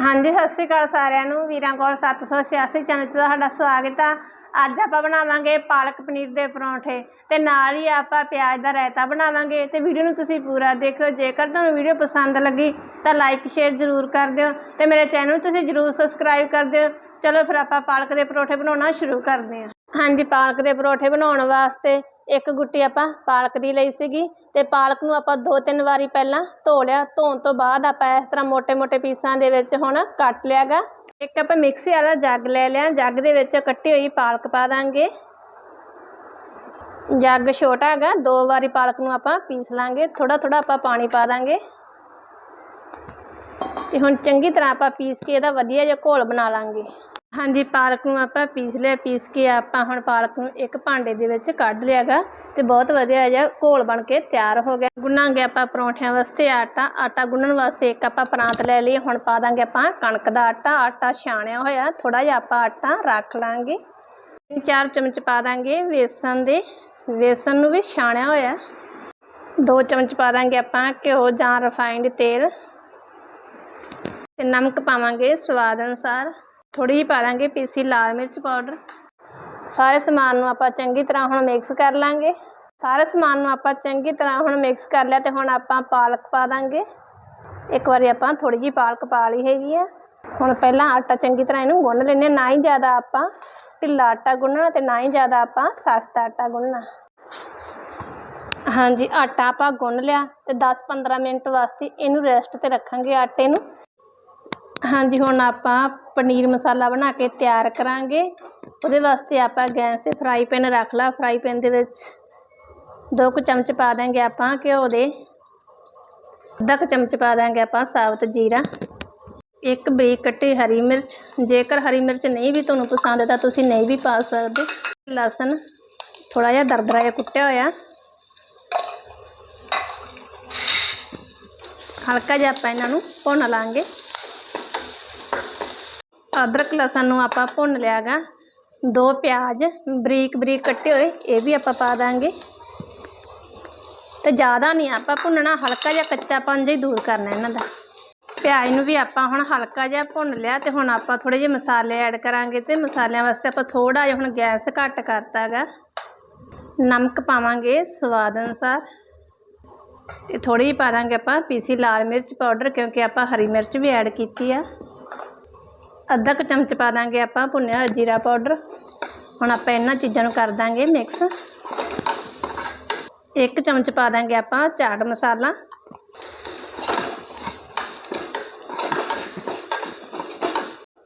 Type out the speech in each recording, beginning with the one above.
ਹਾਂਜੀ, ਸਤਿ ਸ਼੍ਰੀ ਅਕਾਲ ਸਾਰਿਆਂ ਨੂੰ। ਵੀਰਾਂ ਕੋਲ 786 ਚੈਨਲ 'ਤੇ ਤੁਹਾਡਾ ਸਵਾਗਤ ਆ। ਅੱਜ ਆਪਾਂ ਬਣਾਵਾਂਗੇ ਪਾਲਕ ਪਨੀਰ ਦੇ ਪਰੌਂਠੇ ਤੇ ਨਾਲ ਹੀ ਆਪਾਂ ਪਿਆਜ਼ ਦਾ ਰਾਇਤਾ ਬਣਾਵਾਂਗੇ ਤੇ ਵੀਡੀਓ ਨੂੰ ਤੁਸੀਂ ਪੂਰਾ ਦੇਖਿਓ। ਜੇਕਰ ਤੁਹਾਨੂੰ ਵੀਡੀਓ ਪਸੰਦ ਲੱਗੀ ਤਾਂ ਲਾਈਕ ਸ਼ੇਅਰ ਜ਼ਰੂਰ ਕਰ ਦਿਓ ਤੇ ਮੇਰੇ ਚੈਨਲ ਨੂੰ ਤੁਸੀਂ ਜ਼ਰੂਰ ਸਬਸਕ੍ਰਾਈਬ ਕਰ ਦਿਓ। ਚਲੋ ਫਿਰ ਆਪਾਂ ਪਾਲਕ ਦੇ ਪਰੌਂਠੇ ਬਣਾਉਣਾ ਸ਼ੁਰੂ ਕਰਦੇ ਹਾਂ। ਹਾਂਜੀ, ਪਾਲਕ ਦੇ ਪਰੌਂਠੇ ਬਣਾਉਣ ਵਾਸਤੇ ਇੱਕ ਗੁੱਟੀ ਆਪਾਂ ਪਾਲਕ ਦੀ ਲਈ ਸੀਗੀ ਤੇ ਪਾਲਕ ਨੂੰ ਆਪਾਂ ਦੋ ਤਿੰਨ ਵਾਰੀ ਪਹਿਲਾਂ ਧੋ ਲਿਆ, ਧੋਣ ਤੋਂ ਬਾਅਦ ਆਪਾਂ ਇਸ ਤਰ੍ਹਾਂ ਮੋٹੇ-ਮੋٹੇ ਪੀਸਾਂ ਦੇ ਵਿੱਚ ਹੁਣ ਕੱਟ ਲਿਆਗਾ। ਇੱਕ ਆਪਾਂ ਮਿਕਸੀ ਵਾਲਾ ਜੱਗ ਲੈ ਲਿਆ, ਜੱਗ ਦੇ ਵਿੱਚ ਕੱਟੀ ਹੋਈ ਪਾਲਕ ਪਾ ਦਾਂਗੇ। ਜੱਗ ਛੋਟਾ ਹੈਗਾ, ਦੋ ਵਾਰੀ ਪਾਲਕ ਨੂੰ ਆਪਾਂ ਪੀਸ ਲਾਂਗੇ ਥੋੜਾ ਥੋੜਾ ਆਪਾਂ ਪਾਣੀ ਪਾ ਦਾਂਗੇ। ਤੇ ਹੁਣ ਚੰਗੀ ਤਰ੍ਹਾਂ ਆਪਾਂ ਪੀਸ ਕੇ ਇਹਦਾ ਵਧੀਆ ਜਿਹਾ ਘੋਲ ਬਣਾ ਲਾਂਗੇ। ਹਾਂਜੀ, ਪਾਲਕ ਨੂੰ ਆਪਾਂ ਪੀਸ ਲਿਆ, ਪੀਸ ਕੇ ਆਪਾਂ ਹੁਣ ਪਾਲਕ ਨੂੰ ਇੱਕ ਭਾਂਡੇ ਦੇ ਵਿੱਚ ਕੱਢ ਲਿਆਗਾ ਤੇ ਬਹੁਤ ਵਧੀਆ ਜਿਹਾ ਘੋਲ ਬਣ ਕੇ ਤਿਆਰ ਹੋ ਗਿਆ। ਗੁੰਨਾਂਗੇ ਆਪਾਂ ਪਰੌਂਠਿਆਂ ਵਾਸਤੇ ਆਟਾ ਆਟਾ ਗੁੰਨਣ ਵਾਸਤੇ ਇੱਕ ਆਪਾਂ ਪਰਾਂਤ ਲੈ ਲਈ ਹੁਣ ਪਾ ਦਾਂਗੇ ਆਪਾਂ ਕਣਕ ਦਾ ਆਟਾ ਆਟਾ ਛਾਣਿਆ ਹੋਇਆ ਥੋੜਾ ਜਿਹਾ ਆਪਾਂ ਆਟਾ ਰੱਖ ਲਾਂਗੇ। ਤਿੰਨ ਚਾਰ ਚਮਚ ਪਾ ਦਾਂਗੇ ਵੇਸਣ ਦੇ, ਵੇਸਣ ਨੂੰ ਵੀ ਛਾਣਿਆ ਹੋਇਆ। ਦੋ ਚਮਚ ਪਾ ਦਾਂਗੇ ਆਪਾਂ ਘਿਓ ਜਾਂ ਰਿਫਾਈਂਡ ਤੇਲ ਤੇ ਨਮਕ ਪਾਵਾਂਗੇ ਸਵਾਦ ਅਨੁਸਾਰ। ਥੋੜੀ ਜਿਹੀ ਪਾ ਦਾਂਗੇ ਪੀਸੀ ਲਾਲ ਮਿਰਚ ਪਾਊਡਰ। ਸਾਰੇ ਸਮਾਨ ਨੂੰ ਆਪਾਂ ਚੰਗੀ ਤਰ੍ਹਾਂ ਹੁਣ ਮਿਕਸ ਕਰ ਲਾਂਗੇ। ਸਾਰੇ ਸਮਾਨ ਨੂੰ ਆਪਾਂ ਚੰਗੀ ਤਰ੍ਹਾਂ ਹੁਣ ਮਿਕਸ ਕਰ ਲਿਆ ਤੇ ਹੁਣ ਆਪਾਂ ਪਾਲਕ ਪਾ ਦਾਂਗੇ। ਇੱਕ ਵਾਰੀ ਆਪਾਂ ਥੋੜੀ ਜਿਹੀ ਪਾਲਕ ਪਾ ਲਈ ਹੈਗੀ ਆ। ਹੁਣ ਪਹਿਲਾਂ ਆਟਾ ਚੰਗੀ ਤਰ੍ਹਾਂ ਇਹਨੂੰ ਗੁੰਨ ਲੈਂਦੇ ਹਾਂ। ਨਾ ਹੀ ਜ਼ਿਆਦਾ ਆਪਾਂ ਢਿੱਲਾ ਆਟਾ ਗੁੰਨਣਾ ਤੇ ਨਾ ਹੀ ਜ਼ਿਆਦਾ ਆਪਾਂ ਸਖਤ ਆਟਾ ਗੁੰਨਣਾ। ਹਾਂਜੀ, ਆਟਾ ਆਪਾਂ ਗੁੰਨ ਲਿਆ ਤੇ 10-15 ਮਿੰਟ ਵਾਸਤੇ ਇਹਨੂੰ ਰੈਸਟ ਤੇ ਰੱਖਾਂਗੇ ਆਟੇ ਨੂੰ। ਹਾਂਜੀ, ਹੁਣ ਆਪਾਂ ਪਨੀਰ ਮਸਾਲਾ ਬਣਾ ਕੇ ਤਿਆਰ ਕਰਾਂਗੇ। ਉਹਦੇ ਵਾਸਤੇ ਆਪਾਂ ਗੈਸ ਤੇ ਫਰਾਈ ਪੈਨ ਰੱਖ ਲਾ। ਫਰਾਈ ਪੈਨ ਦੇ ਵਿੱਚ ਦੋ ਕੁ ਚਮਚ ਪਾ ਦਾਂਗੇ ਆਪਾਂ ਘਿਓ ਦੇ। ਅੱਧਾ ਕੁ ਚਮਚ ਪਾ ਦਾਂਗੇ ਆਪਾਂ ਸਾਬਤ ਜੀਰਾ। ਇੱਕ ਬਰੀਕ ਕੱਟੀ ਹਰੀ ਮਿਰਚ। ਜੇਕਰ ਹਰੀ ਮਿਰਚ ਨਹੀਂ ਵੀ ਤੁਹਾਨੂੰ ਪਸੰਦ, ਤਾਂ ਤੁਸੀਂ ਨਹੀਂ ਵੀ ਪਾ ਸਕਦੇ। ਲਸਣ ਥੋੜਾ ਜਿਹਾ ਦਰਦਰਾ ਜਿਹਾ ਕੁੱਟਿਆ ਹੋਇਆ। ਹਲਕਾ ਜਿਹਾ ਆਪਾਂ ਇਹਨਾਂ ਨੂੰ ਭੁੰਨ ਲਾਂਗੇ। ਅਦਰਕ ਲਸਣ ਨੂੰ ਆਪਾਂ ਭੁੰਨ ਲਿਆਗਾ। ਦੋ ਪਿਆਜ਼ ਬਰੀਕ ਬਰੀਕ ਕੱਟੇ ਹੋਏ, ਇਹ ਵੀ ਆਪਾਂ ਪਾ ਦਾਂਗੇ। ਤੇ ਜ਼ਿਆਦਾ ਨਹੀਂ, ਆਪਾਂ ਭੁੰਨਣਾ, ਹਲਕਾ ਜਿਹਾ ਕੱਚਾਪਨ ਜਿਹਾ ਹੀ ਦੂਰ ਕਰਨਾ ਇਹਨਾਂ ਦਾ। ਪਿਆਜ਼ ਨੂੰ ਵੀ ਆਪਾਂ ਹੁਣ ਹਲਕਾ ਜਿਹਾ ਭੁੰਨ ਲਿਆ ਤੇ ਹੁਣ ਆਪਾਂ ਥੋੜੇ ਜਿਹੇ ਮਸਾਲੇ ਐਡ ਕਰਾਂਗੇ ਤੇ ਮਸਾਲਿਆਂ ਵਾਸਤੇ ਆਪਾਂ ਥੋੜਾ ਜਿਹਾ ਹੁਣ ਗੈਸ ਘੱਟ ਕਰਤਾ ਹੈਗਾ ਨਮਕ ਪਾਵਾਂਗੇ ਸਵਾਦ ਅਨੁਸਾਰ। ਤੇ ਥੋੜੀ ਜਿਹੀ ਪਾ ਦਾਂਗੇ ਆਪਾਂ ਪੀਸੀ ਲਾਲ ਮਿਰਚ ਪਾਊਡਰ ਕਿਉਂਕਿ ਆਪਾਂ ਹਰੀ ਮਿਰਚ ਵੀ ਐਡ ਕੀਤੀ ਆ। ਅੱਧਾ ਕੁ ਚਮਚ ਪਾ ਦਾਂਗੇ ਆਪਾਂ ਭੁੰਨਿਆ ਹੋਇਆ ਜੀਰਾ ਪਾਊਡਰ। ਹੁਣ ਆਪਾਂ ਇਹਨਾਂ ਚੀਜ਼ਾਂ ਨੂੰ ਕਰ ਦਾਂਗੇ ਮਿਕਸ ਇੱਕ ਚਮਚ ਪਾ ਦਾਂਗੇ ਆਪਾਂ ਚਾਟ ਮਸਾਲਾ।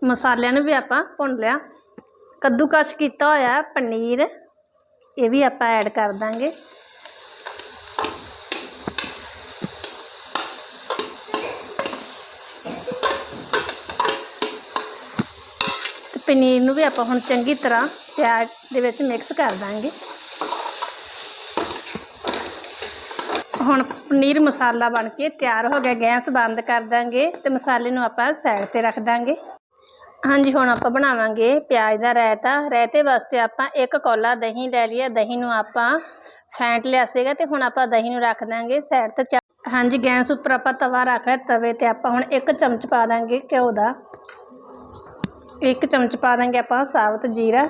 ਮਸਾਲਿਆਂ ਨੂੰ ਵੀ ਆਪਾਂ ਭੁੰਨ ਲਿਆ। ਕੱਦੂਕਸ਼ ਕੀਤਾ ਹੋਇਆ ਪਨੀਰ, ਇਹ ਵੀ ਆਪਾਂ ਐਡ ਕਰ ਦਾਂਗੇ। ਪਨੀਰ ਨੂੰ ਵੀ ਆਪਾਂ ਹੁਣ ਚੰਗੀ ਤਰ੍ਹਾਂ ਪਿਆਜ਼ ਦੇ ਵਿੱਚ ਮਿਕਸ ਕਰ ਦਾਂਗੇ। ਹੁਣ ਪਨੀਰ ਮਸਾਲਾ ਬਣ ਕੇ ਤਿਆਰ ਹੋ ਗਿਆ, ਗੈਸ ਬੰਦ ਕਰ ਦਾਂਗੇ ਤੇ ਮਸਾਲੇ ਨੂੰ ਆਪਾਂ ਸਾਈਡ ਤੇ ਰੱਖ ਦਾਂਗੇ। ਹਾਂਜੀ, ਹੁਣ ਆਪਾਂ ਬਣਾਵਾਂਗੇ ਪਿਆਜ਼ ਦਾ ਰਾਇਤਾ। ਰਾਇਤੇ ਵਾਸਤੇ ਆਪਾਂ ਇੱਕ ਕੌਲਾ ਦਹੀਂ ਲੈ ਲਿਆ ਦਹੀਂ ਨੂੰ ਆਪਾਂ ਫੈਂਟ ਲਿਆ ਸੀਗਾ ਤੇ ਹੁਣ ਆਪਾਂ ਦਹੀਂ ਨੂੰ ਰੱਖ ਦਾਂਗੇ ਸਾਈਡ ਤੇ ਚਾ- ਹਾਂਜੀ, ਗੈਸ ਉੱਪਰ ਆਪਾਂ ਤਵਾ ਰੱਖ ਲਿਆ। ਤਵੇ ਤੇ ਆਪਾਂ ਹੁਣ ਇੱਕ ਚਮਚ ਪਾ ਦਾਂਗੇ ਘਿਓ ਦਾ। ਇੱਕ ਚਮਚ ਪਾ ਦਾਂਗੇ ਆਪਾਂ ਸਾਬਤ ਜੀਰਾ।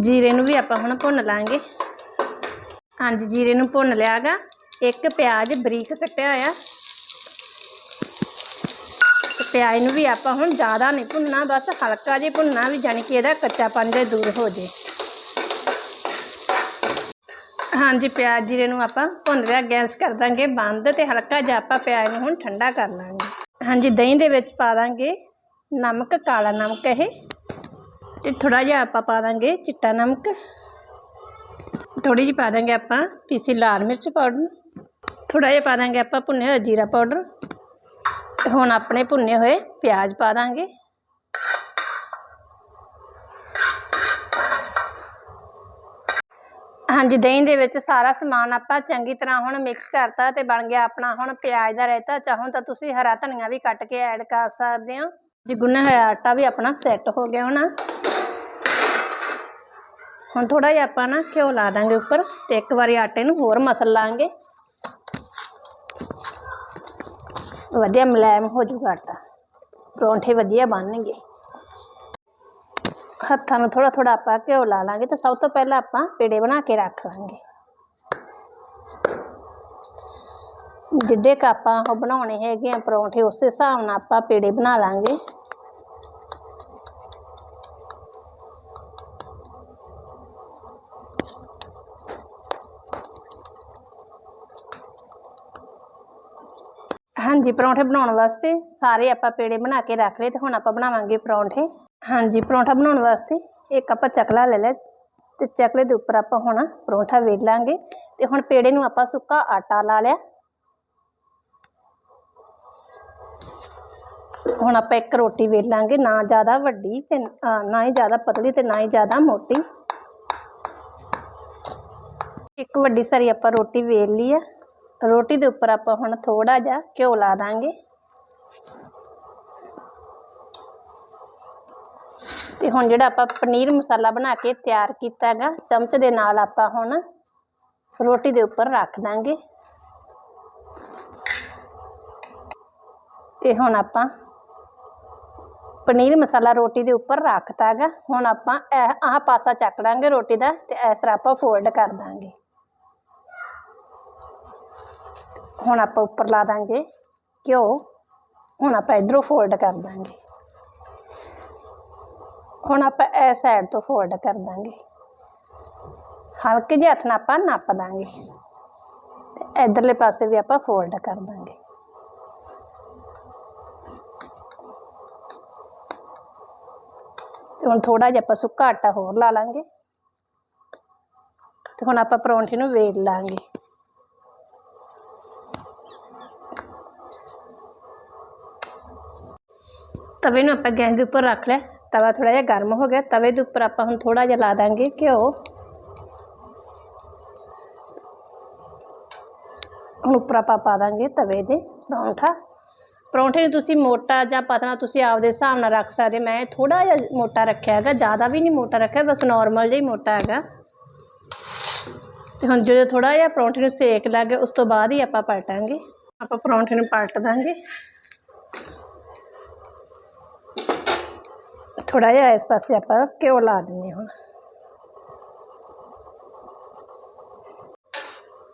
ਜੀਰੇ ਨੂੰ ਵੀ ਆਪਾਂ ਹੁਣ ਭੁੰਨ ਲਾਂਗੇ। ਹਾਂਜੀ, ਜੀਰੇ ਨੂੰ ਭੁੰਨ ਲਿਆਗਾ ਇੱਕ ਪਿਆਜ਼ ਬਰੀਕ ਕੱਟਿਆ ਹੋਇਆ। ਪਿਆਜ਼ ਨੂੰ ਵੀ ਆਪਾਂ ਹੁਣ ਜ਼ਿਆਦਾ ਨਹੀਂ ਭੁੰਨਣਾ, ਬਸ ਹਲਕਾ ਜਿਹਾ ਭੁੰਨਣਾ ਵੀ ਜਾਣੀ ਕਿ ਇਹਦਾ ਕੱਚਾਪਨ ਜਿਹਾ ਦੂਰ ਹੋ ਜੇ। ਹਾਂਜੀ, ਪਿਆਜ਼ ਜੀਰੇ ਨੂੰ ਆਪਾਂ ਭੁੰਨ ਲਿਆ, ਗੈਸ ਕਰ ਦਾਂਗੇ ਬੰਦ ਤੇ ਹਲਕਾ ਜਿਹਾ ਆਪਾਂ ਪਿਆਜ਼ ਨੂੰ ਹੁਣ ਠੰਡਾ ਕਰ ਲਾਂਗੇ। ਹਾਂਜੀ, ਦਹੀਂ ਦੇ ਵਿੱਚ ਪਾ ਦਾਂਗੇ। ਨਮਕ ਕਾਲਾ ਨਮਕ ਇਹ ਤੇ ਥੋੜਾ ਜਿਹਾ ਆਪਾਂ ਪਾ ਦਾਂਗੇ ਚਿੱਟਾ ਨਮਕ ਥੋੜੀ ਜਿਹੀ ਪਾ ਦਾਂਗੇ ਆਪਾਂ ਪੀਸੀ ਲਾਲ ਮਿਰਚ ਪਾਊਡਰ ਥੋੜਾ ਜਿਹਾ ਪਾ ਦਾਂਗੇ ਆਪਾਂ ਭੁੰਨੇ ਹੋਏ ਜੀਰਾ ਪਾਊਡਰ ਤੇ ਹੁਣ ਆਪਣੇ ਭੁੰਨੇ ਹੋਏ ਪਿਆਜ਼ ਪਾ ਦਾਂਗੇ ਹਾਂਜੀ ਦਹੀਂ ਦੇ ਵਿੱਚ ਸਾਰਾ ਸਮਾਨ ਆਪਾਂ ਚੰਗੀ ਤਰ੍ਹਾਂ ਹੁਣ ਮਿਕਸ ਕਰਤਾ ਤੇ ਬਣ ਗਿਆ ਆਪਣਾ ਹੁਣ ਪਿਆਜ਼ ਦਾ ਰਾਇਤਾ ਚਾਹੋ ਤਾਂ ਤੁਸੀਂ ਹਰਾ ਧਨੀਆ ਵੀ ਕੱਟ ਕੇ ਐਡ ਕਰ ਸਕਦੇ ਹੋ ਜੀ ਗੁੰਨਿਆ ਹੋਇਆ ਆਟਾ ਵੀ ਆਪਣਾ ਸੈੱਟ ਹੋ ਗਿਆ ਹੁਣ। ਹੁਣ ਥੋੜਾ ਜਿਹਾ ਆਪਾਂ ਨਾ ਘਿਓ ਲਾ ਦਾਂਗੇ ਉੱਪਰ ਤੇ ਇੱਕ ਵਾਰੀ ਆਟੇ ਨੂੰ ਹੋਰ ਮਸਲ ਲਾਂਗੇ। ਵਧੀਆ ਮੁਲਾਇਮ ਹੋ ਜਾਊਗਾ ਆਟਾ। ਪਰੌਂਠੇ ਵਧੀਆ ਬਣਨਗੇ। ਹੱਥਾਂ ਨੂੰ ਥੋੜਾ ਥੋੜਾ ਆਪਾਂ ਘਿਓ ਲਾ ਲਾਂਗੇ ਤੇ ਸਭ ਤੋਂ ਪਹਿਲਾਂ ਆਪਾਂ ਪੇੜੇ ਬਣਾ ਕੇ ਰੱਖ ਲਾਂਗੇ। ਜਿੱਡੇ ਕੁ ਆਪਾਂ ਉਹ ਬਣਾਉਣੇ ਹੈਗੇ ਆ ਪਰੌਂਠੇ, ਉਸੇ ਹਿਸਾਬ ਨਾਲ ਆਪਾਂ ਪੇੜੇ ਬਣਾ ਲਾਂਗੇ। ਹਾਂਜੀ, ਪਰੌਂਠੇ ਬਣਾਉਣ ਵਾਸਤੇ ਸਾਰੇ ਆਪਾਂ ਪੇੜੇ ਬਣਾ ਕੇ ਰੱਖ ਲਏ ਤੇ ਹੁਣ ਆਪਾਂ ਬਣਾਵਾਂਗੇ ਪਰੌਂਠੇ। ਹਾਂਜੀ, ਪਰੌਂਠਾ ਬਣਾਉਣ ਵਾਸਤੇ ਇੱਕ ਆਪਾਂ ਚਕਲਾ ਲੈ ਲਿਆ ਤੇ ਚਕਲੇ ਦੇ ਉੱਪਰ ਆਪਾਂ ਹੁਣ ਪਰੌਂਠਾ ਵੇਲ ਲਾਂਗੇ ਤੇ ਹੁਣ ਪੇੜੇ ਨੂੰ ਆਪਾਂ ਸੁੱਕਾ ਆਟਾ ਲਾ ਲਿਆ। ਹੁਣ ਆਪਾਂ ਇੱਕ ਰੋਟੀ ਵੇਲ ਲਾਂਗੇ, ਨਾ ਜ਼ਿਆਦਾ ਵੱਡੀ ਤੇ ਨਾ ਹੀ ਜ਼ਿਆਦਾ ਪਤਲੀ ਤੇ ਨਾ ਹੀ ਜ਼ਿਆਦਾ ਮੋਟੀ। ਇੱਕ ਵੱਡੀ ਸਾਰੀ ਆਪਾਂ ਰੋਟੀ ਵੇਲ ਲਈ ਆ। ਰੋਟੀ ਦੇ ਉੱਪਰ ਆਪਾਂ ਹੁਣ ਥੋੜਾ ਜਿਹਾ ਘਿਓ ਲਾ ਦਾਂਗੇ। ਤੇ ਹੁਣ ਜਿਹੜਾ ਆਪਾਂ ਪਨੀਰ ਮਸਾਲਾ ਬਣਾ ਕੇ ਤਿਆਰ ਕੀਤਾ ਹੈਗਾ, ਚਮਚ ਦੇ ਨਾਲ ਆਪਾਂ ਹੁਣ ਰੋਟੀ ਦੇ ਉੱਪਰ ਰੱਖ ਦਾਂਗੇ। ਤੇ ਹੁਣ ਆਪਾਂ ਪਨੀਰ ਮਸਾਲਾ ਰੋਟੀ ਦੇ ਉੱਪਰ ਰੱਖਤਾ ਹੈਗਾ। ਹੁਣ ਆਪਾਂ ਇਹ ਆਹ ਪਾਸਾ ਚੱਕ ਲਾਂਗੇ ਰੋਟੀ ਦਾ ਤੇ ਇਸ ਤਰ੍ਹਾਂ ਆਪਾਂ ਫੋਲਡ ਕਰ ਦਾਂਗੇ। ਹੁਣ ਆਪਾਂ ਉੱਪਰ ਲਾ ਦਾਂਗੇ ਘਿਓ। ਹੁਣ ਆਪਾਂ ਇਧਰੋਂ ਫੋਲਡ ਕਰ ਦਾਂਗੇ। ਹੁਣ ਆਪਾਂ ਇਸ ਸਾਈਡ ਤੋਂ ਫੋਲਡ ਕਰ ਦਾਂਗੇ। ਹਲਕੇ ਜਿਹੇ ਹੱਥ ਨਾਲ ਆਪਾਂ ਨੱਪ ਦਾਂਗੇ। ਤੇ ਇਧਰਲੇ ਪਾਸੇ ਵੀ ਆਪਾਂ ਫੋਲਡ ਕਰ ਦਾਂਗੇ। ਤੇ ਹੁਣ ਥੋੜਾ ਜਿਹਾ ਆਪਾਂ ਸੁੱਕਾ ਆਟਾ ਹੋਰ ਲਾ ਲਾਂਗੇ। ਤੇ ਹੁਣ ਆਪਾਂ ਪਰੌਂਠੇ ਨੂੰ ਵੇਲ ਲਾਂਗੇ। ਤਵੇ ਨੂੰ ਆਪਾਂ ਗੈਸ ਦੇ ਉੱਪਰ ਰੱਖ ਲਿਆ। ਤਵਾ ਥੋੜਾ ਜਿਹਾ ਗਰਮ ਹੋ ਗਿਆ। ਤਵੇ ਦੇ ਉੱਪਰ ਆਪਾਂ ਹੁਣ ਥੋੜਾ ਜਿਹਾ ਲਾ ਦਾਂਗੇ ਘਿਓ। ਹੁਣ ਉੱਪਰ ਆਪਾਂ ਪਾ ਦਾਂਗੇ ਤਵੇ ਦੇ ਪਰੌਂਠਾ। ਪਰੌਂਠੇ ਨੂੰ ਤੁਸੀਂ ਮੋਟਾ ਜਾਂ ਪਤਲਾ ਤੁਸੀਂ ਆਪਦੇ ਹਿਸਾਬ ਨਾਲ ਰੱਖ ਸਕਦੇ। ਮੈਂ ਥੋੜਾ ਜਿਹਾ ਮੋਟਾ ਰੱਖਿਆ ਹੈਗਾ। ਜ਼ਿਆਦਾ ਵੀ ਨਹੀਂ ਮੋਟਾ ਰੱਖਿਆ, ਬਸ ਨਾਰਮਲ ਜਿਹਾ ਹੀ ਮੋਟਾ ਹੈਗਾ। ਤੇ ਹੁਣ ਜਦੋਂ ਥੋੜਾ ਜਿਹਾ ਪਰੌਂਠੇ ਨੂੰ ਸੇਕ ਲੱਗ ਗਿਆ ਉਸ ਤੋਂ ਬਾਅਦ ਹੀ ਆਪਾਂ ਪਲਟਾਂਗੇ। ਆਪਾਂ ਪਰੌਂਠੇ ਨੂੰ ਪਲਟ ਦਾਂਗੇ। ਥੋੜਾ ਜਿਹਾ ਇਸ ਪਾਸੇ ਆਪਾਂ ਘਿਓ ਲਾ ਦਿੰਦੇ ਹੁਣ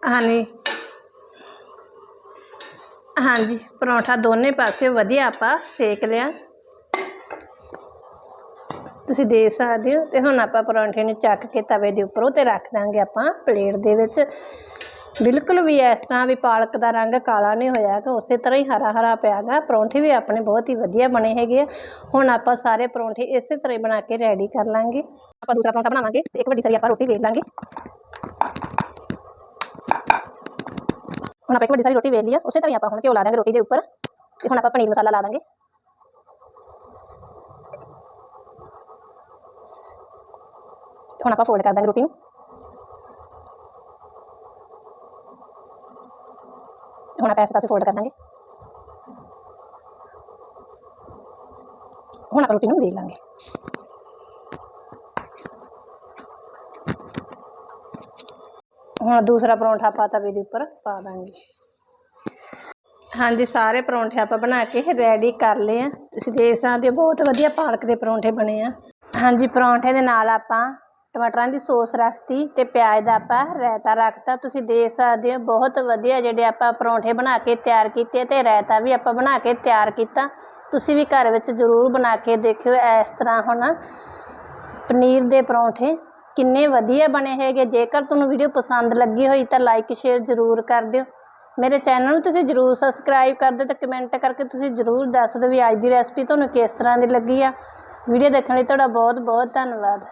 ਹਾਂਜੀ। ਹਾਂਜੀ, ਪਰੌਂਠਾ ਦੋਨੇ ਪਾਸੇ ਵਧੀਆ ਆਪਾਂ ਸੇਕ ਲਿਆ। ਤੁਸੀਂ ਦੇਖ ਸਕਦੇ ਹੋ। ਤੇ ਹੁਣ ਆਪਾਂ ਪਰੌਂਠੇ ਨੂੰ ਚੱਕ ਕੇ ਤਵੇ ਦੇ ਉੱਪਰੋਂ ਉਹ ਤੇ ਰੱਖ ਦਾਂਗੇ ਆਪਾਂ ਪਲੇਟ ਦੇ ਵਿੱਚ। ਬਿਲਕੁਲ ਵੀ ਇਸ ਤਰ੍ਹਾਂ ਵੀ ਪਾਲਕ ਦਾ ਰੰਗ ਕਾਲਾ ਨਹੀਂ ਹੋਇਆ ਕਿ ਉਸੇ ਤਰ੍ਹਾਂ ਹੀ ਹਰਾ ਹਰਾ ਪਿਆਗਾ ਪਰੌਂਠੇ ਵੀ ਆਪਣੇ ਬਹੁਤ ਹੀ ਵਧੀਆ ਬਣੇ ਹੈਗੇ ਆ ਹੁਣ ਆਪਾਂ ਸਾਰੇ ਪਰੌਂਠੇ ਇਸੇ ਤਰ੍ਹਾਂ ਹੀ ਬਣਾ ਕੇ ਰੈਡੀ ਕਰ ਲਾਂਗੇ ਆਪਾਂ ਦੂਸਰਾ ਪਰੌਂਠਾ ਬਣਾਵਾਂਗੇ ਤੇ ਇੱਕ ਵੱਡੀ ਸਾਰੀ ਆਪਾਂ ਰੋਟੀ ਵੇਲ ਲਾਂਗੇ ਹੁਣ ਆਪਾਂ ਇੱਕ ਵੱਡੀ ਸਾਰੀ ਰੋਟੀ ਵੇਲ ਲਈ ਆ ਉਸੇ ਤਰ੍ਹਾਂ ਹੀ ਆਪਾਂ ਹੁਣ ਘਿਓ ਲਾ ਦਾਂਗੇ ਰੋਟੀ ਦੇ ਉੱਪਰ ਤੇ ਹੁਣ ਆਪਾਂ ਪਨੀਰ ਮਸਾਲਾ ਲਾ ਦਾਂਗੇ ਹੁਣ ਆਪਾਂ ਫੋਲਡ ਕਰ ਦਾਂਗੇ ਰੋਟੀ ਨੂੰ ਹੁਣ ਆਪਾਂ ਇਸ ਪਾਸੇ ਫੋਲਡ ਕਰ ਦਾਂਗੇ ਹੁਣ ਆਪਾਂ ਰੋਟੀ ਨੂੰ ਵੇਲ ਲਾਂਗੇ ਹੁਣ ਦੂਸਰਾ ਪਰੌਂਠਾ ਆਪਾਂ ਤਵੇ ਦੇ ਉੱਪਰ ਪਾ ਦਾਂਗੇ ਹਾਂਜੀ ਸਾਰੇ ਪਰੌਂਠੇ ਆਪਾਂ ਬਣਾ ਕੇ ਰੈਡੀ ਕਰ ਲਏ ਆ ਤੁਸੀਂ ਦੇਖ ਸਕਦੇ ਹੋ ਬਹੁਤ ਵਧੀਆ ਪਾਲਕ ਦੇ ਪਰੌਂਠੇ ਬਣੇ ਆ ਹਾਂਜੀ ਪਰੌਂਠੇ ਦੇ ਨਾਲ ਆਪਾਂ ਟਮਾਟਰਾਂ ਦੀ ਸੌਸ ਰੱਖਤੀ ਅਤੇ ਪਿਆਜ਼ ਦਾ ਆਪਾਂ ਰਾਇਤਾ ਰੱਖਤਾ। ਤੁਸੀਂ ਦੇਖ ਸਕਦੇ ਹੋ, ਬਹੁਤ ਵਧੀਆ ਜਿਹੜੇ ਆਪਾਂ ਪਰੌਂਠੇ ਬਣਾ ਕੇ ਤਿਆਰ ਕੀਤੇ ਅਤੇ ਰਾਇਤਾ ਵੀ ਆਪਾਂ ਬਣਾ ਕੇ ਤਿਆਰ ਕੀਤਾ। ਤੁਸੀਂ ਵੀ ਘਰ ਵਿੱਚ ਜ਼ਰੂਰ ਬਣਾ ਕੇ ਦੇਖਿਓ ਇਸ ਤਰ੍ਹਾਂ ਹੁਣ ਪਨੀਰ ਦੇ ਪਰੌਂਠੇ ਕਿੰਨੇ ਵਧੀਆ ਬਣੇ ਹੈਗੇ। ਜੇਕਰ ਤੁਹਾਨੂੰ ਵੀਡੀਓ ਪਸੰਦ ਲੱਗੀ ਹੋਈ ਤਾਂ ਲਾਈਕ ਸ਼ੇਅਰ ਜ਼ਰੂਰ ਕਰ ਦਿਓ। ਮੇਰੇ ਚੈਨਲ ਨੂੰ ਤੁਸੀਂ ਜ਼ਰੂਰ ਸਬਸਕ੍ਰਾਈਬ ਕਰ ਦਿਓ ਤੇ ਕਮੈਂਟ ਕਰਕੇ ਤੁਸੀਂ ਜ਼ਰੂਰ ਦੱਸ ਦਿਓ ਵੀ ਅੱਜ ਦੀ ਰੈਸਪੀ ਤੁਹਾਨੂੰ ਕਿਸ ਤਰ੍ਹਾਂ ਦੀ ਲੱਗੀ ਆ। ਵੀਡੀਓ ਦੇਖਣ ਲਈ ਤੁਹਾਡਾ ਬਹੁਤ ਬਹੁਤ ਧੰਨਵਾਦ।